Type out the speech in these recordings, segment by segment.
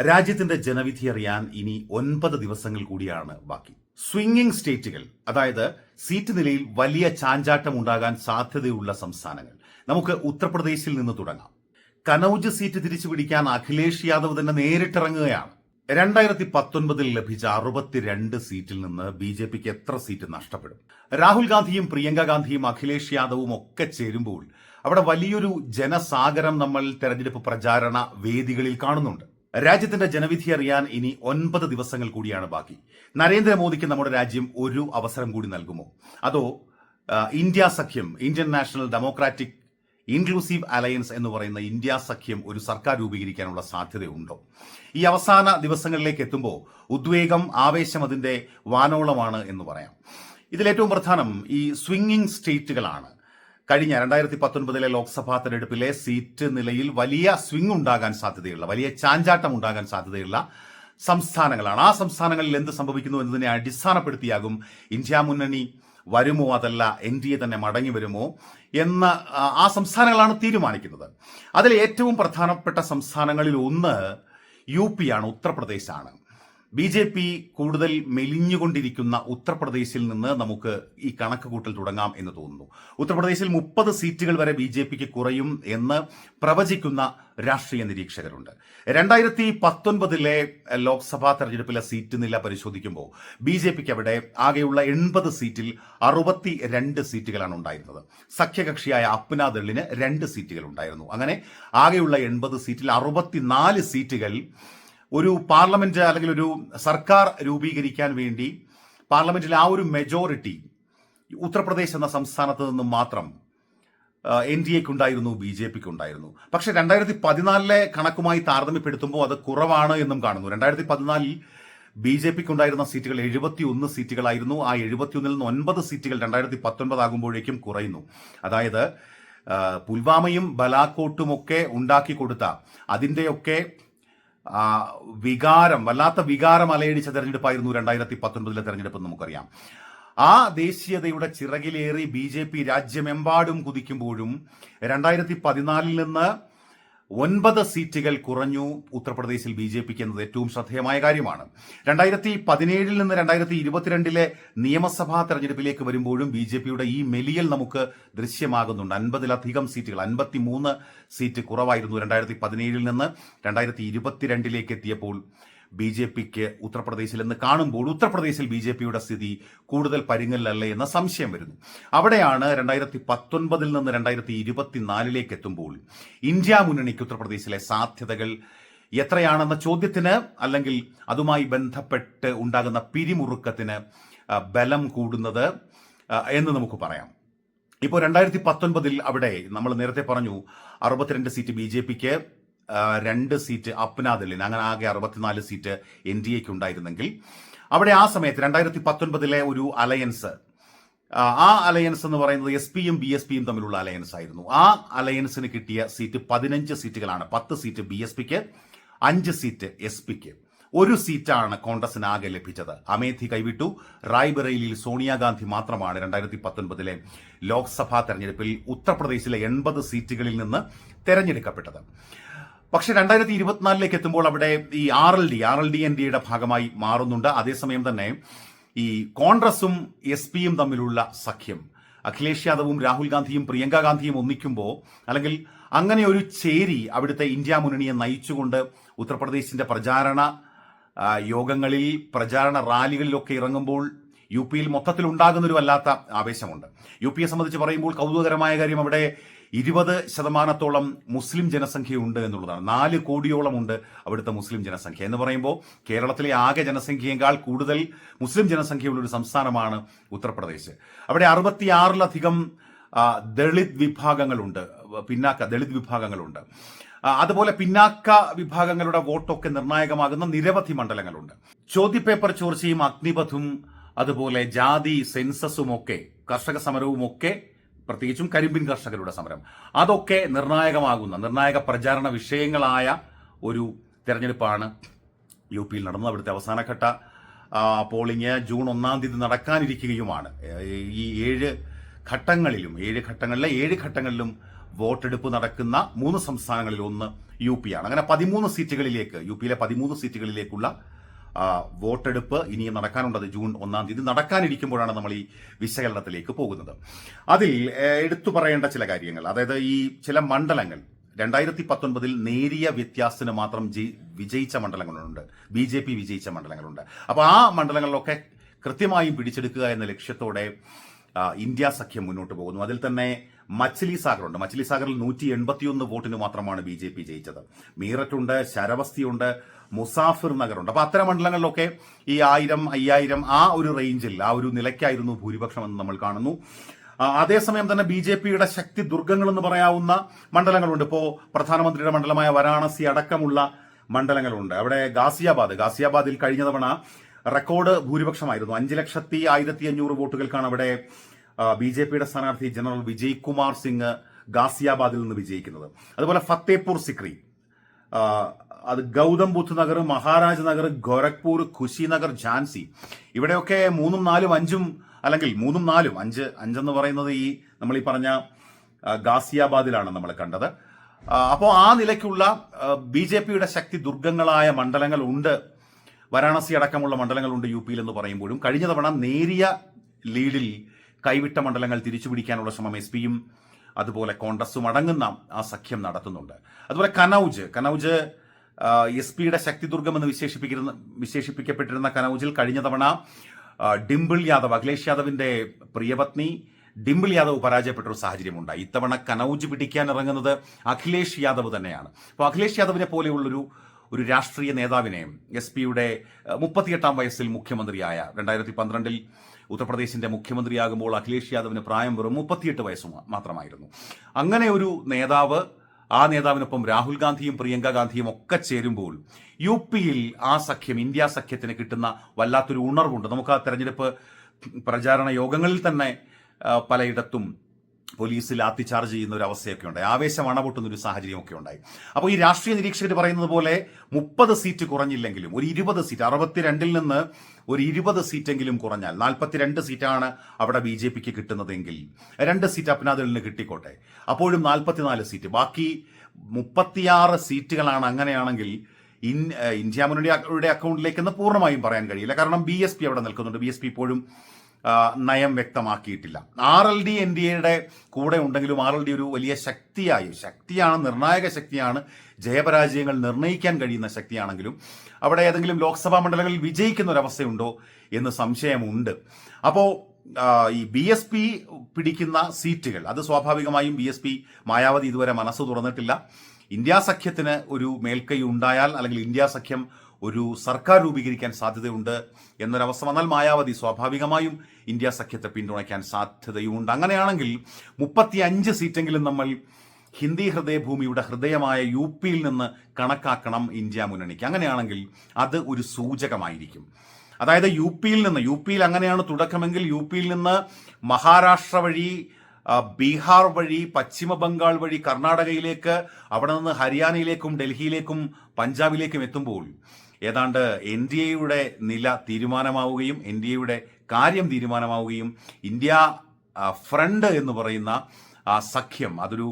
രാജ്യത്തിന്റെ ജനവിധി അറിയാൻ ഇനി ഒൻപത് ദിവസങ്ങൾ കൂടിയാണ് ബാക്കി. സ്വിംഗിംഗ് സ്റ്റേറ്റുകൾ അതായത് സീറ്റ് നിലയിൽ വലിയ ചാഞ്ചാട്ടം ഉണ്ടാകാൻ സാധ്യതയുള്ള സംസ്ഥാനങ്ങൾ. നമുക്ക് ഉത്തർപ്രദേശിൽ നിന്ന് തുടങ്ങാം. കനൌജ് സീറ്റ് തിരിച്ചു പിടിക്കാൻ അഖിലേഷ് യാദവ് തന്നെ നേരിട്ടിറങ്ങുകയാണ്. രണ്ടായിരത്തി പത്തൊൻപതിൽ ലഭിച്ച അറുപത്തിരണ്ട് സീറ്റിൽ നിന്ന് ബി ജെ പിക്ക് എത്ര സീറ്റ് നഷ്ടപ്പെടും? രാഹുൽ ഗാന്ധിയും പ്രിയങ്ക ഗാന്ധിയും അഖിലേഷ് യാദവും ഒക്കെ ചേരുമ്പോൾ അവിടെ വലിയൊരു ജനസാഗരം നമ്മൾ തെരഞ്ഞെടുപ്പ് പ്രചാരണ വേദികളിൽ കാണുന്നുണ്ട്. രാജ്യത്തിന്റെ ജനവിധി അറിയാൻ ഇനി ഒൻപത് ദിവസങ്ങൾ കൂടിയാണ് ബാക്കി. നരേന്ദ്രമോദിക്ക് നമ്മുടെ രാജ്യം ഒരു അവസരം കൂടി നൽകുമോ? അതോ ഇന്ത്യ സഖ്യം Indian National Democratic Inclusive Alliance എന്ന് പറയുന്ന ഇന്ത്യ സഖ്യം ഒരു സർക്കാർ രൂപീകരിക്കാനുള്ള സാധ്യതയുണ്ടോ? ഈ അവസാന ദിവസങ്ങളിലേക്ക് എത്തുമ്പോൾ ഉദ്വേഗം ആവേശം അതിന്റെ വാനോളമാണ് എന്ന് പറയാം. ഇതിലേറ്റവും പ്രധാനം ഈ സ്വിംഗിംഗ് സ്റ്റേറ്റുകളാണ്. കഴിഞ്ഞ രണ്ടായിരത്തി പത്തൊൻപതിലെ ലോക്സഭാ തെരഞ്ഞെടുപ്പിലെ സീറ്റ് നിലയിൽ വലിയ സ്വിംഗ് ഉണ്ടാകാൻ സാധ്യതയുള്ള വലിയ ചാഞ്ചാട്ടം ഉണ്ടാകാൻ സാധ്യതയുള്ള സംസ്ഥാനങ്ങളാണ്. ആ സംസ്ഥാനങ്ങളിൽ എന്ത് സംഭവിക്കുന്നു എന്നതിനെ അടിസ്ഥാനപ്പെടുത്തിയാകും ഇന്ത്യ മുന്നണി വരുമോ അതല്ല എൻ ഡി എ തന്നെ മടങ്ങി വരുമോ എന്ന ആ, സംസ്ഥാനങ്ങളാണ് തീരുമാനിക്കുന്നത്. അതിൽ ഏറ്റവും പ്രധാനപ്പെട്ട സംസ്ഥാനങ്ങളിൽ ഒന്ന് യു പി ആണ് ഉത്തർപ്രദേശാണ്. ബി ജെ പി കൂടുതൽ മെലിഞ്ഞുകൊണ്ടിരിക്കുന്ന ഉത്തർപ്രദേശിൽ നിന്ന് നമുക്ക് ഈ കണക്ക് കൂട്ടൽ തുടങ്ങാം എന്ന് തോന്നുന്നു. ഉത്തർപ്രദേശിൽ മുപ്പത് സീറ്റുകൾ വരെ ബി ജെ പിക്ക് കുറയും എന്ന് പ്രവചിക്കുന്ന രാഷ്ട്രീയ നിരീക്ഷകരുണ്ട്. രണ്ടായിരത്തി പത്തൊൻപതിലെ ലോക്സഭാ തെരഞ്ഞെടുപ്പിലെ സീറ്റ് നില പരിശോധിക്കുമ്പോൾ ബി ജെ പിക്ക് അവിടെ ആകെയുള്ള എൺപത് സീറ്റിൽ അറുപത്തി രണ്ട് സീറ്റുകളാണ് ഉണ്ടായിരുന്നത്. സഖ്യകക്ഷിയായ അപ്നാദളിന് രണ്ട് സീറ്റുകൾ ഉണ്ടായിരുന്നു. അങ്ങനെ ആകെയുള്ള എൺപത് സീറ്റിൽ അറുപത്തിനാല് സീറ്റുകൾ ഒരു പാർലമെന്റ് അല്ലെങ്കിൽ ഒരു സർക്കാർ രൂപീകരിക്കാൻ വേണ്ടി പാർലമെന്റിൽ ആ ഒരു മെജോറിറ്റി ഉത്തർപ്രദേശ് എന്ന സംസ്ഥാനത്ത് നിന്നും മാത്രം എൻ ഡി എക്ക് ഉണ്ടായിരുന്നു ബി ജെ പിക്ക് ഉണ്ടായിരുന്നു പക്ഷെ രണ്ടായിരത്തി പതിനാലിലെ കണക്കുമായി താരതമ്യപ്പെടുത്തുമ്പോൾ അത് കുറവാണ് എന്നും കാണുന്നു. രണ്ടായിരത്തി പതിനാലിൽ ബി ജെ പിക്ക് ഉണ്ടായിരുന്ന സീറ്റുകൾ എഴുപത്തി ഒന്ന് സീറ്റുകളായിരുന്നു. ആ എഴുപത്തിയൊന്നിൽ നിന്ന് ഒൻപത് സീറ്റുകൾ രണ്ടായിരത്തി പത്തൊൻപത് ആകുമ്പോഴേക്കും കുറയുന്നു. അതായത് പുൽവാമയും ബലാക്കോട്ടുമൊക്കെ ഉണ്ടാക്കി കൊടുത്ത അതിന്റെയൊക്കെ വികാരം വല്ലാത്ത വികാരം അലയടിച്ച തെരഞ്ഞെടുപ്പായിരുന്നു രണ്ടായിരത്തി പത്തൊൻപതിലെ തെരഞ്ഞെടുപ്പ് നമുക്കറിയാം. ആ ദേശീയതയുടെ ചിറകിലേറി ബി ജെ പി രാജ്യമെമ്പാടും കുതിക്കുമ്പോഴും രണ്ടായിരത്തി പതിനാലിൽ നിന്ന് ഒൻപത് സീറ്റുകൾ കുറഞ്ഞു ഉത്തർപ്രദേശിൽ ബി ജെ പിക്ക് എന്നത് ഏറ്റവും ശ്രദ്ധേയമായ കാര്യമാണ്. രണ്ടായിരത്തി പതിനേഴിൽ നിന്ന് രണ്ടായിരത്തി ഇരുപത്തിരണ്ടിലെ നിയമസഭാ തെരഞ്ഞെടുപ്പിലേക്ക് വരുമ്പോഴും ബി ജെ പിയുടെ ഈ മെലിയൽ നമുക്ക് ദൃശ്യമാകുന്നുണ്ട്. അൻപതിലധികം സീറ്റുകൾ അൻപത്തിമൂന്ന് സീറ്റ് കുറവായിരുന്നു രണ്ടായിരത്തി പതിനേഴിൽ നിന്ന് രണ്ടായിരത്തി ഇരുപത്തിരണ്ടിലേക്ക് എത്തിയപ്പോൾ. ബി ജെ പിക്ക് ഉത്തർപ്രദേശിൽ എന്ന് കാണുമ്പോൾ ഉത്തർപ്രദേശിൽ ബി ജെ പിയുടെ സ്ഥിതി കൂടുതൽ പരുങ്ങലല്ലേ എന്ന സംശയം വരുന്നു. അവിടെയാണ് രണ്ടായിരത്തി പത്തൊൻപതിൽ നിന്ന് രണ്ടായിരത്തി ഇരുപത്തിനാലിലേക്ക് എത്തുമ്പോൾ ഇന്ത്യ മുന്നണിക്ക് ഉത്തർപ്രദേശിലെ സാധ്യതകൾ എത്രയാണെന്ന ചോദ്യത്തിന് അല്ലെങ്കിൽ അതുമായി ബന്ധപ്പെട്ട് ഉണ്ടാകുന്ന പിരിമുറുക്കത്തിന് ബലം കൂടുന്നത് എന്ന് നമുക്ക് പറയാം. ഇപ്പോൾ രണ്ടായിരത്തി പത്തൊൻപതിൽ അവിടെ നമ്മൾ നേരത്തെ പറഞ്ഞു അറുപത്തിരണ്ട് സീറ്റ് ബി ജെ പിക്ക് രണ്ട് സീറ്റ് അപ്നാദലിന് അങ്ങനെ ആകെ അറുപത്തിനാല് സീറ്റ് എൻ ഡി എക്ക് ഉണ്ടായിരുന്നെങ്കിൽ. അവിടെ ആ സമയത്ത് രണ്ടായിരത്തി പത്തൊൻപതിലെ ഒരു അലയൻസ് ആ, അലയൻസ് എന്ന് പറയുന്നത് എസ് പിയും ബി എസ് പിയും തമ്മിലുള്ള അലയൻസ് ആയിരുന്നു. ആ അലയൻസിന് കിട്ടിയ സീറ്റ് പതിനഞ്ച് സീറ്റുകളാണ്. പത്ത് സീറ്റ് ബി എസ് പിക്ക് അഞ്ച് സീറ്റ് എസ് പിക്ക്. ഒരു സീറ്റാണ് കോൺഗ്രസിന് ആകെ ലഭിച്ചത്. അമേധി കൈവിട്ടു. റായ്ബറേലിയിൽ സോണിയാഗാന്ധി മാത്രമാണ് രണ്ടായിരത്തി പത്തൊൻപതിലെ ലോക്സഭാ തെരഞ്ഞെടുപ്പിൽ ഉത്തർപ്രദേശിലെ എൺപത് സീറ്റുകളിൽ നിന്ന് തെരഞ്ഞെടുക്കപ്പെട്ടത്. പക്ഷെ രണ്ടായിരത്തി ഇരുപത്തിനാലിലേക്ക് എത്തുമ്പോൾ അവിടെ ഈ R L D R L D N ഡിയുടെ ഭാഗമായി മാറുന്നുണ്ട്. അതേസമയം തന്നെ ഈ കോൺഗ്രസും എസ് പിയും തമ്മിലുള്ള സഖ്യം. അഖിലേഷ് യാദവും രാഹുൽ ഗാന്ധിയും പ്രിയങ്ക ഗാന്ധിയും ഒന്നിക്കുമ്പോൾ അല്ലെങ്കിൽ അങ്ങനെ ഒരു ചേരി അവിടുത്തെ ഇന്ത്യ മുന്നണിയെ നയിച്ചുകൊണ്ട് ഉത്തർപ്രദേശിന്റെ പ്രചാരണ യോഗങ്ങളിൽ പ്രചാരണ റാലികളിലൊക്കെ ഇറങ്ങുമ്പോൾ യു പിയിൽ മൊത്തത്തിൽ ഉണ്ടാകുന്നൊരു വല്ലാത്ത ആവേശമുണ്ട്. യു പിയെ സംബന്ധിച്ച് പറയുമ്പോൾ കൗതുകകരമായ കാര്യം അവിടെ ഇരുപത് ശതമാനത്തോളം മുസ്ലിം ജനസംഖ്യയുണ്ട് എന്നുള്ളതാണ്. നാല് കോടിയോളം ഉണ്ട് അവിടുത്തെ മുസ്ലിം ജനസംഖ്യ. എന്ന് പറയുമ്പോൾ കേരളത്തിലെ ആകെ ജനസംഖ്യയേക്കാൾ കൂടുതൽ മുസ്ലിം ജനസംഖ്യയുള്ള ഒരു സംസ്ഥാനമാണ് ഉത്തർപ്രദേശ്. അവിടെ അറുപത്തിയാറിലധികം ദളിത് വിഭാഗങ്ങളുണ്ട്. പിന്നാക്ക ദളിത് വിഭാഗങ്ങളുണ്ട്. അതുപോലെ പിന്നാക്ക വിഭാഗങ്ങളുടെ വോട്ടൊക്കെ നിർണായകമാകുന്ന നിരവധി മണ്ഡലങ്ങളുണ്ട്. ചോദ്യപേപ്പർ ചോർച്ചയും അഗ്നിപഥും അതുപോലെ ജാതി സെൻസസും ഒക്കെ കർഷക സമരവും ഒക്കെ പ്രത്യേകിച്ചും കരിമ്പിൻ കർഷകരുടെ സമരം. അതൊക്കെ നിർണായകമാകുന്ന നിർണായക പ്രചാരണ വിഷയങ്ങളായ ഒരു തെരഞ്ഞെടുപ്പാണ് യു പിയിൽ നടന്നത്. അവിടുത്തെ അവസാനഘട്ട പോളിംഗ് ജൂൺ ഒന്നാം തീയതി നടക്കാനിരിക്കുകയുമാണ്. ഈ ഏഴ് ഘട്ടങ്ങളിലും ഏഴ് ഘട്ടങ്ങളിലെ ഏഴ് ഘട്ടങ്ങളിലും വോട്ടെടുപ്പ് നടക്കുന്ന മൂന്ന് സംസ്ഥാനങ്ങളിൽ ഒന്ന് യു പി ആണ്. അങ്ങനെ പതിമൂന്ന് സീറ്റുകളിലേക്ക് യു പിയിലെ പതിമൂന്ന് സീറ്റുകളിലേക്കുള്ള വോട്ടെടുപ്പ് ഇനിയും നടക്കാനുള്ളത് ജൂൺ ഒന്നാം തീയതി നടക്കാനിരിക്കുമ്പോഴാണ് നമ്മൾ ഈ വിശകലനത്തിലേക്ക് പോകുന്നത്. അതിൽ എടുത്തു പറയേണ്ട ചില കാര്യങ്ങൾ. അതായത് ഈ ചില മണ്ഡലങ്ങൾ രണ്ടായിരത്തി പത്തൊൻപതിൽ നേരിയ വ്യത്യാസത്തിന് മാത്രം ജയി- വിജയിച്ച മണ്ഡലങ്ങളുണ്ട്. ബി ജെ പി വിജയിച്ച മണ്ഡലങ്ങളുണ്ട്. അപ്പോൾ ആ മണ്ഡലങ്ങളിലൊക്കെ കൃത്യമായും പിടിച്ചെടുക്കുക എന്ന ലക്ഷ്യത്തോടെ ഇന്ത്യ സഖ്യം മുന്നോട്ട് പോകുന്നു. അതിൽ തന്നെ മച്ചിലി സാഗറുണ്ട്. മച്ചിലി സാഗറിൽ നൂറ്റി എൺപത്തിയൊന്ന് വോട്ടിന് മാത്രമാണ് ബി ജെ പി ജയിച്ചത്. മീററ്റുണ്ട് ശരവസ്തിയുണ്ട് മുസാഫിർ നഗറുണ്ട്. അപ്പൊ അത്തരം മണ്ഡലങ്ങളിലൊക്കെ ഈ ആയിരം അയ്യായിരം ആ ഒരു റേഞ്ചിൽ ആ ഒരു നിലയ്ക്കായിരുന്നു ഭൂരിപക്ഷം എന്ന് നമ്മൾ കാണുന്നു. അതേസമയം തന്നെ ബി ജെ പിയുടെ ശക്തി ദുർഗങ്ങൾ എന്ന് പറയാവുന്ന മണ്ഡലങ്ങളുണ്ട്. ഇപ്പോ പ്രധാനമന്ത്രിയുടെ മണ്ഡലമായ വാരാണസി അടക്കമുള്ള മണ്ഡലങ്ങളുണ്ട്. അവിടെ ഗാസിയാബാദ് ഗാസിയാബാദിൽ കഴിഞ്ഞ തവണ റെക്കോർഡ് ഭൂരിപക്ഷമായിരുന്നു. അഞ്ച് ലക്ഷത്തി ആയിരത്തി അഞ്ഞൂറ് വോട്ടുകൾക്കാണ് അവിടെ ബി ജെ പിയുടെ സ്ഥാനാർത്ഥി ജനറൽ വിജയ് കുമാർ സിംഗ് ഗാസിയാബാദിൽ നിന്ന് വിജയിക്കുന്നത്. അതുപോലെ ഫത്തേപൂർ സിക്രി അത് ഗൗതം ബുദ്ധ് നഗർ മഹാരാജ് നഗർ ഗോരഖ്പൂർ ഖുശിനഗർ ഝാൻസി. ഇവിടെയൊക്കെ മൂന്നും നാലും അഞ്ചും അല്ലെങ്കിൽ മൂന്നും നാലും അഞ്ച് അഞ്ചെന്ന് പറയുന്നത് ഈ നമ്മൾ ഈ പറഞ്ഞ ഗാസിയാബാദിലാണ് നമ്മൾ കണ്ടത്. അപ്പോൾ ആ നിലയ്ക്കുള്ള ബി ജെ പിയുടെ ശക്തി ദുർഗങ്ങളായ മണ്ഡലങ്ങൾ ഉണ്ട്. വാരാണസി അടക്കമുള്ള മണ്ഡലങ്ങളുണ്ട് യു പിയിൽ എന്ന് പറയുമ്പോഴും. കഴിഞ്ഞ തവണ നേരിയ ലീഡിൽ കൈവിട്ട മണ്ഡലങ്ങൾ തിരിച്ചുപിടിക്കാനുള്ള ശ്രമം എസ് പിയും അതുപോലെ കോൺഗ്രസും അടങ്ങുന്ന ആ സഖ്യം നടത്തുന്നുണ്ട്. അതുപോലെ കനൌജ്. കനൌജ് എസ് പിയുടെ ശക്തിദുർഗം എന്ന് വിശേഷിപ്പിക്കുന്ന വിശേഷിപ്പിക്കപ്പെട്ടിരുന്ന കനൌജിൽ കഴിഞ്ഞ തവണ ഡിംപിൾ യാദവ് അഖിലേഷ് യാദവിന്റെ പ്രിയപത്നി ഡിംപിൾ യാദവ് പരാജയപ്പെട്ട ഒരു സാഹചര്യമുണ്ടായി ഇത്തവണ കനൌജ് പിടിക്കാൻ ഇറങ്ങുന്നത് അഖിലേഷ് യാദവ് തന്നെയാണ്. അപ്പോൾ അഖിലേഷ് യാദവിനെ പോലെയുള്ളൊരു ഒരു രാഷ്ട്രീയ നേതാവിനെ എസ് പിയുടെ മുപ്പത്തിയെട്ടാം വയസ്സിൽ മുഖ്യമന്ത്രിയായ രണ്ടായിരത്തി പന്ത്രണ്ടിൽ ഉത്തർപ്രദേശിന്റെ മുഖ്യമന്ത്രിയാകുമ്പോൾ അഖിലേഷ് യാദവിന് പ്രായം വെറും മുപ്പത്തിയെട്ട് വയസ്സ് മാത്രമായിരുന്നു. അങ്ങനെ ഒരു നേതാവ് ആ നേതാവിനൊപ്പം രാഹുൽ ഗാന്ധിയും പ്രിയങ്ക ഗാന്ധിയും ഒക്കെ ചേരുമ്പോൾ യു പിയിൽ ആ സഖ്യം ഇന്ത്യ സഖ്യത്തിന് കിട്ടുന്ന വല്ലാത്തൊരു ഉണർവുണ്ട്. നമുക്ക് ആ തെരഞ്ഞെടുപ്പ് പ്രചാരണ യോഗങ്ങളിൽ തന്നെ പലയിടത്തും പോലീസ് ലാത്തി ചാർജ് ചെയ്യുന്ന ഒരു അവസ്ഥയൊക്കെ ഉണ്ടായി. ആവേശം അണപൊട്ടുന്ന ഒരു സാഹചര്യമൊക്കെ ഉണ്ടായി. അപ്പോൾ ഈ രാഷ്ട്രീയ നിരീക്ഷകർ പറയുന്നത് പോലെ മുപ്പത് സീറ്റ് കുറഞ്ഞില്ലെങ്കിലും ഒരു ഇരുപത് സീറ്റ് അറുപത്തിരണ്ടിൽ നിന്ന് ഒരു ഇരുപത് സീറ്റെങ്കിലും കുറഞ്ഞാൽ നാൽപ്പത്തിരണ്ട് സീറ്റാണ് അവിടെ ബി ജെ പിക്ക് കിട്ടുന്നതെങ്കിൽ രണ്ട് സീറ്റ് അപ്നാദളിന് കിട്ടിക്കോട്ടെ. അപ്പോഴും നാൽപ്പത്തിനാല് സീറ്റ്. ബാക്കി മുപ്പത്തിയാറ് സീറ്റുകളാണ് അങ്ങനെയാണെങ്കിൽ ഇൻ ഇന്ത്യ മുന്നണിയുടെ അക്കൗണ്ടിലേക്കെന്ന് പൂർണമായും പറയാൻ കഴിയില്ല. കാരണം ബി എസ് പി അവിടെ നിൽക്കുന്നുണ്ട്. ബി എസ് പി ഇപ്പോഴും നയം വ്യക്തമാക്കിയിട്ടില്ല. R L D N D എയുടെ കൂടെ ഉണ്ടെങ്കിലും ആർ എൽ ഡി ഒരു വലിയ ശക്തിയായി ശക്തിയാണ് നിർണായക ശക്തിയാണ് ജയപരാജയങ്ങൾ നിർണയിക്കാൻ കഴിയുന്ന ശക്തിയാണെങ്കിലും അവിടെ ഏതെങ്കിലും ലോക്സഭാ മണ്ഡലങ്ങളിൽ വിജയിക്കുന്ന ഒരവസ്ഥയുണ്ടോ എന്ന് സംശയമുണ്ട്. അപ്പോൾ ഈ ബി എസ് പി പിടിക്കുന്ന സീറ്റുകൾ അത് സ്വാഭാവികമായും ബി എസ് പി മായാവതി ഇതുവരെ മനസ്സ് തുറന്നിട്ടില്ല. ഇന്ത്യാ സഖ്യത്തിന് ഒരു മേൽക്കൈ ഉണ്ടായാൽ അല്ലെങ്കിൽ ഇന്ത്യാ സഖ്യം ഒരു സർക്കാർ രൂപീകരിക്കാൻ സാധ്യതയുണ്ട് എന്നൊരവസ്ഥ വന്നാൽ മായാവതി സ്വാഭാവികമായും ഇന്ത്യ സഖ്യത്തെ പിന്തുണയ്ക്കാൻ സാധ്യതയുമുണ്ട്. അങ്ങനെയാണെങ്കിൽ മുപ്പത്തി അഞ്ച് സീറ്റെങ്കിലും നമ്മൾ ഹിന്ദി ഹൃദയഭൂമിയുടെ ഹൃദയമായ യു പിയിൽ നിന്ന് കണക്കാക്കണം ഇന്ത്യ മുന്നണിക്ക്. അങ്ങനെയാണെങ്കിൽ അത് ഒരു സൂചകമായിരിക്കും. അതായത് യു പിയിൽ നിന്ന് യു പിയിൽ അങ്ങനെയാണ് തുടക്കമെങ്കിൽ യു പിയിൽ നിന്ന് മഹാരാഷ്ട്ര വഴി ബീഹാർ വഴി പശ്ചിമ ബംഗാൾ വഴി കർണാടകയിലേക്ക് അവിടെ നിന്ന് ഹരിയാനയിലേക്കും ഡൽഹിയിലേക്കും പഞ്ചാബിലേക്കും എത്തുമ്പോൾ ഏതാണ്ട് എൻ ഡി എയുടെ നില തീരുമാനമാവുകയും എൻ ഡി എയുടെ കാര്യം തീരുമാനമാവുകയും ഇന്ത്യ ഫ്രണ്ട് എന്ന് പറയുന്ന സഖ്യം അതൊരു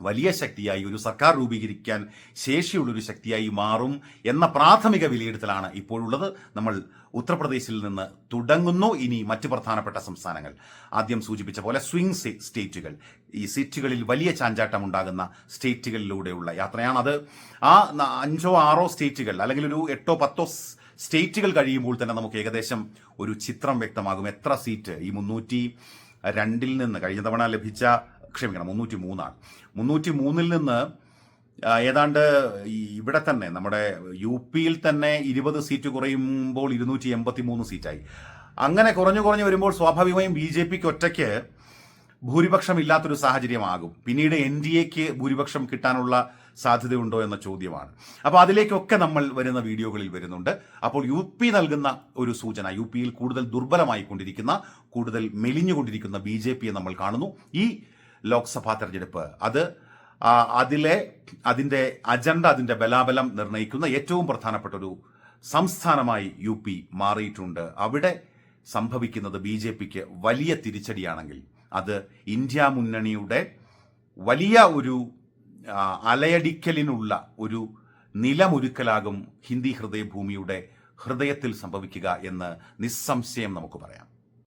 വലിയ ശക്തിയായി ഒരു സർക്കാർ രൂപീകരിക്കാൻ ശേഷിയുള്ള ഒരു ശക്തിയായി മാറും എന്ന പ്രാഥമിക വിലയിരുത്തലാണ് ഇപ്പോഴുള്ളത്. നമ്മൾ ഉത്തർപ്രദേശിൽ നിന്ന് തുടങ്ങുന്നു. ഇനി മറ്റ് പ്രധാനപ്പെട്ട സംസ്ഥാനങ്ങൾ. ആദ്യം സൂചിപ്പിച്ച പോലെ സ്വിംഗ് സ്റ്റേറ്റുകൾ. ഈ സീറ്റുകളിൽ വലിയ ചാഞ്ചാട്ടം ഉണ്ടാകുന്ന സ്റ്റേറ്റുകളിലൂടെയുള്ള യാത്രയാണത്. ആ അഞ്ചോ ആറോ സ്റ്റേറ്റുകൾ അല്ലെങ്കിൽ ഒരു എട്ടോ പത്തോ സ്റ്റേറ്റുകൾ കഴിയുമ്പോൾ തന്നെ നമുക്ക് ഏകദേശം ഒരു ചിത്രം വ്യക്തമാകും. എത്ര സീറ്റ്? ഈ മുന്നൂറ്റി രണ്ടിൽ നിന്ന് കഴിഞ്ഞ തവണ ലഭിച്ച ക്ഷമിക്കണം മുന്നൂറ്റി മൂന്നാണ് മുന്നൂറ്റി മൂന്നിൽ നിന്ന് ഏതാണ്ട് ഇവിടെ തന്നെ നമ്മുടെ യു പിയിൽ തന്നെ ഇരുപത് സീറ്റ് കുറയുമ്പോൾ ഇരുന്നൂറ്റി എൺപത്തി മൂന്ന് സീറ്റായി. അങ്ങനെ കുറഞ്ഞു കുറഞ്ഞു വരുമ്പോൾ സ്വാഭാവികമായും ബി ജെ പിക്ക് ഒറ്റയ്ക്ക് ഭൂരിപക്ഷം ഇല്ലാത്തൊരു സാഹചര്യമാകും. പിന്നീട് എൻ ഡി എക്ക് ഭൂരിപക്ഷം കിട്ടാനുള്ള സാധ്യതയുണ്ടോ എന്ന ചോദ്യമാണ്. അപ്പോൾ അതിലേക്കൊക്കെ നമ്മൾ വരുന്ന വീഡിയോകളിൽ വരുന്നുണ്ട്. അപ്പോൾ യു പി നൽകുന്ന ഒരു സൂചന യു പിയിൽ കൂടുതൽ ദുർബലമായിക്കൊണ്ടിരിക്കുന്ന കൂടുതൽ മെലിഞ്ഞുകൊണ്ടിരിക്കുന്ന ബി ജെ പിയെ നമ്മൾ കാണുന്നു. ഈ ലോക്സഭാ തെരഞ്ഞെടുപ്പ്. അത് അതിലെ അതിന്റെ അജണ്ട അതിന്റെ ബലാബലം നിർണയിക്കുന്ന ഏറ്റവും പ്രധാനപ്പെട്ട ഒരു സംസ്ഥാനമായി യു പി മാറിയിട്ടുണ്ട്. അവിടെ സംഭവിക്കുന്നത് ബി ജെ പിക്ക് വലിയ തിരിച്ചടിയാണെങ്കിൽ അത് ഇന്ത്യ മുന്നണിയുടെ വലിയ ഒരു അലയടിക്കലിനുള്ള ഒരു നിലമൊരുക്കലാകും ഹിന്ദി ഹൃദയഭൂമിയുടെ ഹൃദയത്തിൽ സംഭവിക്കുക എന്ന് നിസ്സംശയം നമുക്ക് പറയാം.